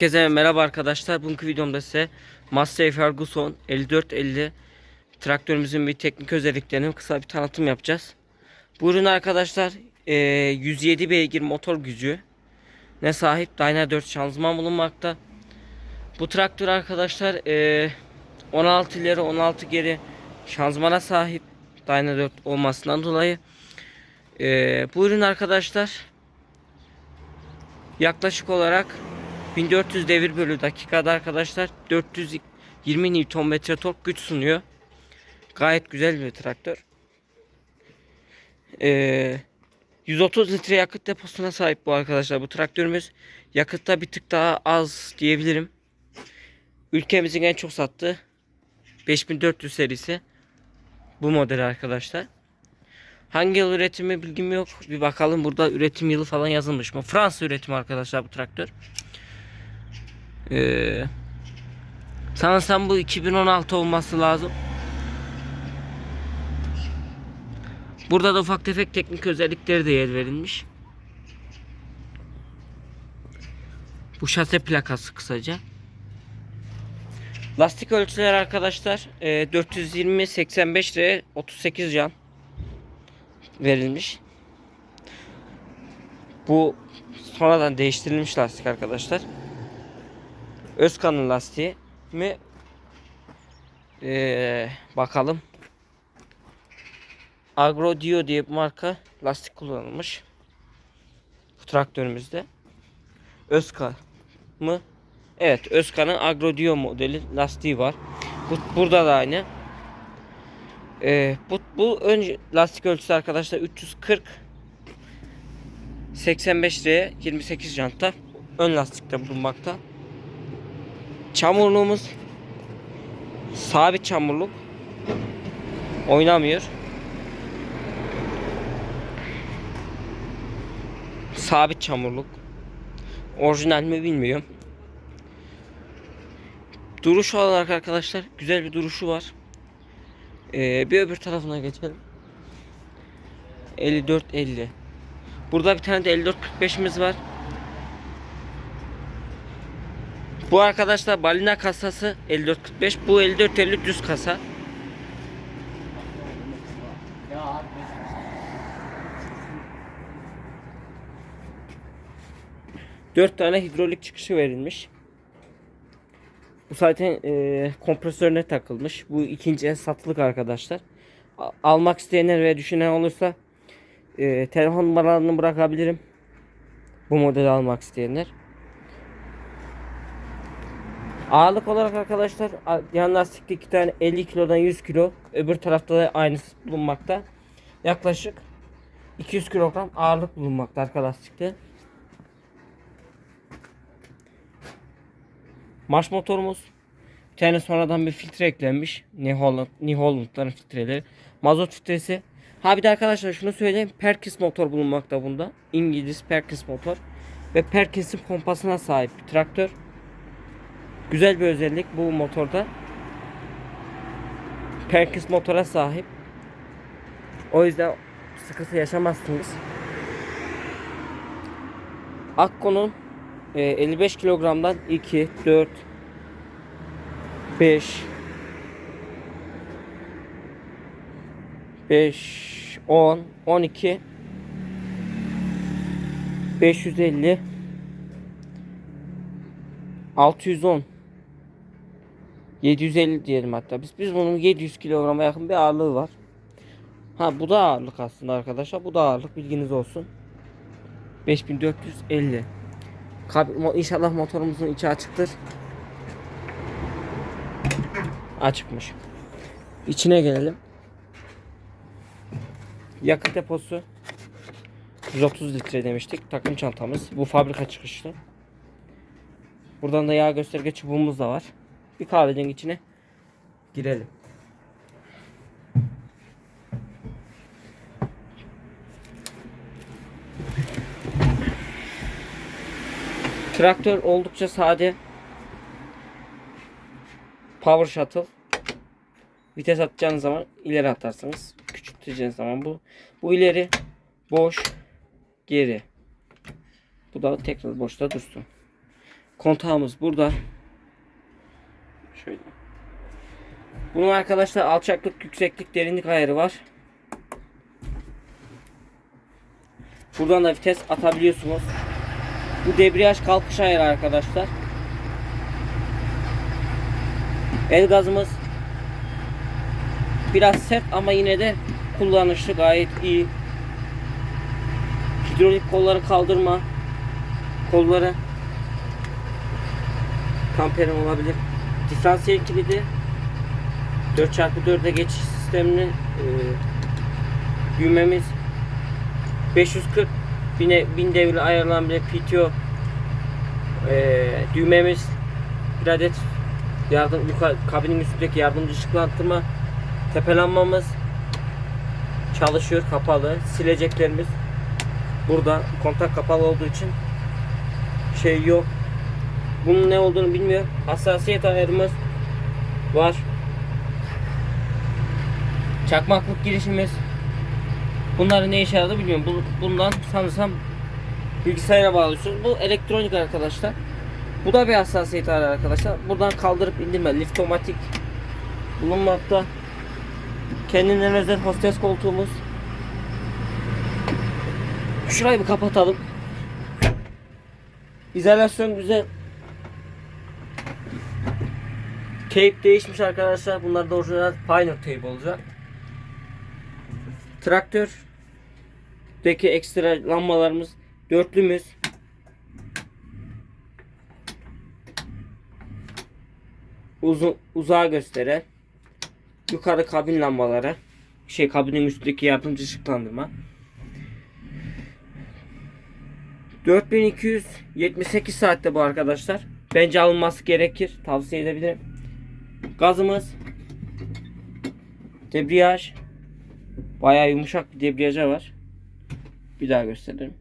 Herkese merhaba arkadaşlar. Bugünkü videomda size Massey Ferguson 5450 traktörümüzün bir teknik özelliklerini kısa bir tanıtım yapacağız. Bu ürün arkadaşlar eee, 107 beygir motor gücü ne sahip Dyna 4 şanzıman bulunmakta. Bu traktör arkadaşlar eee, 16 ileri 16 geri şanzımana sahip Dyna 4 olmasından dolayı eee, bu ürün arkadaşlar yaklaşık olarak 1400 devir bölü dakikada arkadaşlar 420 Nm tork güç sunuyor. Gayet güzel bir traktör. Ee, 130 litre yakıt deposuna sahip bu arkadaşlar. Bu traktörümüz yakıtta bir tık daha az diyebilirim. Ülkemizin en çok sattığı 5400 serisi bu model arkadaşlar. Hangi yıl üretimi bilgim yok. Bir bakalım burada üretim yılı falan yazılmış mı? Fransa üretimi arkadaşlar bu traktör. Ee, sanırsam bu 2016 olması lazım. Burada da ufak tefek teknik özellikleri de yer verilmiş. Bu şase plakası kısaca. Lastik ölçüleri arkadaşlar e, 420 85 R 38 can verilmiş. Bu sonradan değiştirilmiş lastik arkadaşlar. Özkan'ın lastiği mi? Ee, bakalım. Agro Dio diye bir marka lastik kullanılmış. Bu traktörümüzde. Özkan mı? Evet, Özkan'ın Agro Dio modeli lastiği var. Bu, burada da aynı. Ee, bu, bu önce lastik ölçüsü arkadaşlar 340 85 R 28 jantta ön lastikte bulunmakta. Çamurluğumuz sabit çamurluk oynamıyor. Sabit çamurluk. Orijinal mi bilmiyorum. Duruş olarak arkadaşlar güzel bir duruşu var. Ee, bir öbür tarafına geçelim. 54 50. Burada bir tane de 54 45'imiz var. Bu arkadaşlar balina kasası 5445. Bu 5450 düz kasa. Dört tane hidrolik çıkışı verilmiş. Bu zaten e, kompresörüne takılmış. Bu ikinci satılık arkadaşlar. Almak isteyenler ve düşünen olursa e, telefon numaralarını bırakabilirim. Bu modeli almak isteyenler. Ağırlık olarak arkadaşlar yan lastikte iki tane 50 kilodan 100 kilo. Öbür tarafta da aynısı bulunmakta. Yaklaşık 200 kilogram ağırlık bulunmakta arka lastikte. Marş motorumuz. Bir tane sonradan bir filtre eklenmiş. New Holland, New Holland'ların filtreleri. Mazot filtresi. Ha bir de arkadaşlar şunu söyleyeyim. Perkins motor bulunmakta bunda. İngiliz Perkins motor. Ve Perkins'in pompasına sahip bir traktör. Güzel bir özellik bu motorda. Perkins motora sahip. O yüzden sıkıntı yaşamazsınız. Akko'nun e, 55 kilogramdan 2, 4, 5, 5, 10, 12, 550, 610, 750 diyelim hatta. Biz biz bunun 700 kilograma yakın bir ağırlığı var. Ha bu da ağırlık aslında arkadaşlar. Bu da ağırlık bilginiz olsun. 5450. Kab mo- İnşallah motorumuzun içi açıktır. Açıkmış. İçine gelelim. Yakıt deposu 130 litre demiştik. Takım çantamız. Bu fabrika çıkışlı. Buradan da yağ gösterge çubuğumuz da var. Bir kahvenin içine girelim. Traktör oldukça sade. Power shuttle. Vites atacağınız zaman ileri atarsınız. Küçülteceğiniz zaman bu. Bu ileri boş geri. Bu da tekrar boşta dursun. Kontağımız burada. Şöyle. Bunun arkadaşlar alçaklık, yükseklik, derinlik ayarı var. Buradan da vites atabiliyorsunuz. Bu debriyaj kalkış ayarı arkadaşlar. El gazımız biraz sert ama yine de kullanışlı gayet iyi. Hidrolik kolları kaldırma kolları kamperin olabilir. Diferansiyel kilidi 4x4'e geçiş sistemini e, büyümemiz. 540 bine, bin devri ayarlanan bir PTO e, düğmemiz. Bir adet yardım yukarı, kabinin üstündeki yardımcı ışıklandırma tepelanmamız çalışıyor kapalı. Sileceklerimiz burada. Kontak kapalı olduğu için şey yok bunun ne olduğunu bilmiyorum hassasiyet ayarımız var. Çakmaklık girişimiz. Bunların ne işe yaradı bilmiyorum. Bu- bundan sanırsam bilgisayara bağlıyorsunuz. Bu elektronik arkadaşlar. Bu da bir hassasiyet ayarı arkadaşlar. Buradan kaldırıp indirme. Liftomatik bulunmakta. Kendinden özel hostes koltuğumuz. Şurayı bir kapatalım. İzolasyon güzel Teyp değişmiş arkadaşlar. Bunlar da orijinal Pioneer teyp olacak. Traktördeki ekstra lambalarımız dörtlümüz. Uzun uzağa gösteren yukarı kabin lambaları şey kabinin üstündeki yardımcı ışıklandırma 4278 saatte bu arkadaşlar. Bence alınması gerekir. Tavsiye edebilirim. Gazımız debriyaj bayağı yumuşak bir debriyaja var. Bir daha gösterelim.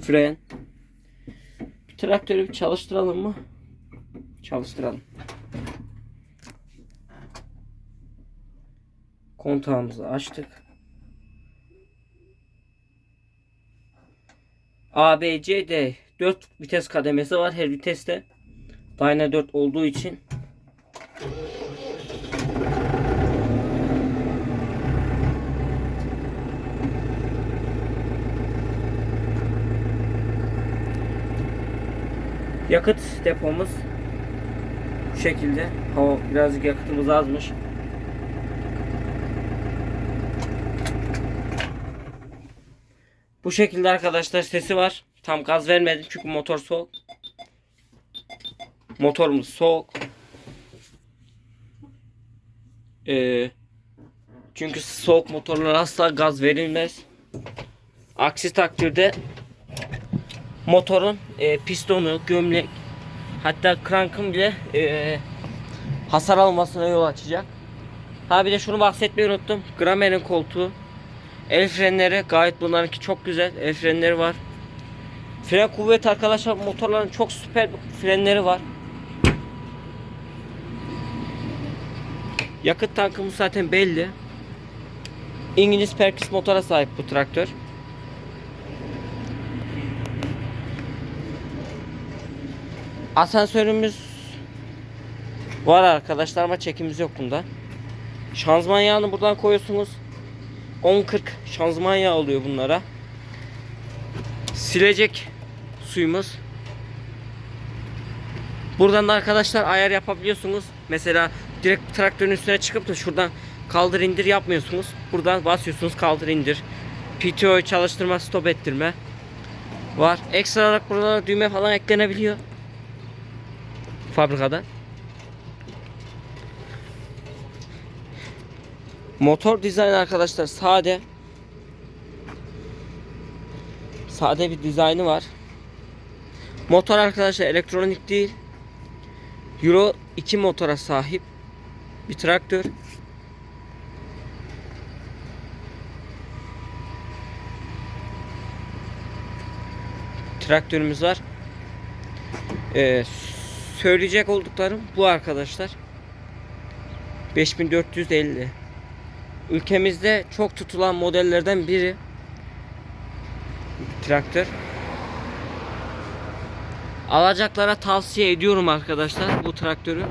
Fren. Bir traktörü bir çalıştıralım mı? Çalıştıralım. Kontağımızı açtık. A, B, C, D 4 vites kademesi var her viteste. Dyna 4 olduğu için Yakıt depomuz bu şekilde. Hava birazcık yakıtımız azmış. Bu şekilde arkadaşlar sesi var. Tam gaz vermedim çünkü motor soğuk. Motorumuz soğuk. Ee, çünkü soğuk motorlar asla gaz verilmez. Aksi takdirde motorun e, pistonu, gömlek hatta krankın bile e, hasar almasına yol açacak. Ha bir de şunu bahsetmeyi unuttum. Gramer'in koltuğu El frenleri gayet bunlarınki çok güzel. El frenleri var. Fren kuvveti arkadaşlar motorların çok süper frenleri var. Yakıt tankımız zaten belli. İngiliz Perkins motora sahip bu traktör. Asansörümüz var arkadaşlar ama çekimiz yok bunda. Şanzıman yağını buradan koyuyorsunuz. 10-40 şanzıman yağı oluyor bunlara. Silecek suyumuz. Buradan da arkadaşlar ayar yapabiliyorsunuz. Mesela direkt traktörün üstüne çıkıp da şuradan kaldır indir yapmıyorsunuz. Buradan basıyorsunuz kaldır indir. PTO'yu çalıştırma stop ettirme var. Ekstra olarak burada düğme falan eklenebiliyor. Fabrikada. Motor dizayn arkadaşlar sade. Sade bir dizaynı var. Motor arkadaşlar elektronik değil. Euro 2 motora sahip bir traktör. Traktörümüz var. Ee, söyleyecek olduklarım bu arkadaşlar. 5450 ülkemizde çok tutulan modellerden biri. traktör. Alacaklara tavsiye ediyorum arkadaşlar bu traktörü.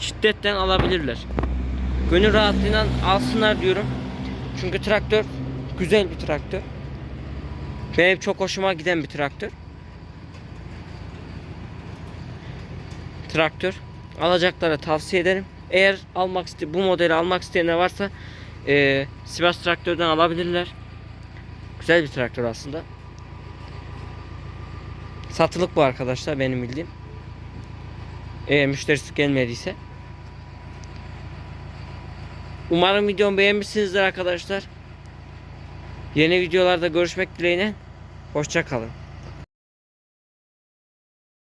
Şiddetten alabilirler. Gönül rahatlığıyla alsınlar diyorum. Çünkü traktör güzel bir traktör. Benim çok hoşuma giden bir traktör. Traktör. Alacaklara tavsiye ederim. Eğer almak iste bu modeli almak isteyenler varsa eee Sivas traktörden alabilirler. Güzel bir traktör aslında. Satılık bu arkadaşlar benim bildiğim. Eğer müşterisi gelmediyse. Umarım videomu beğenmişsinizdir arkadaşlar. Yeni videolarda görüşmek dileğiyle. Hoşça kalın.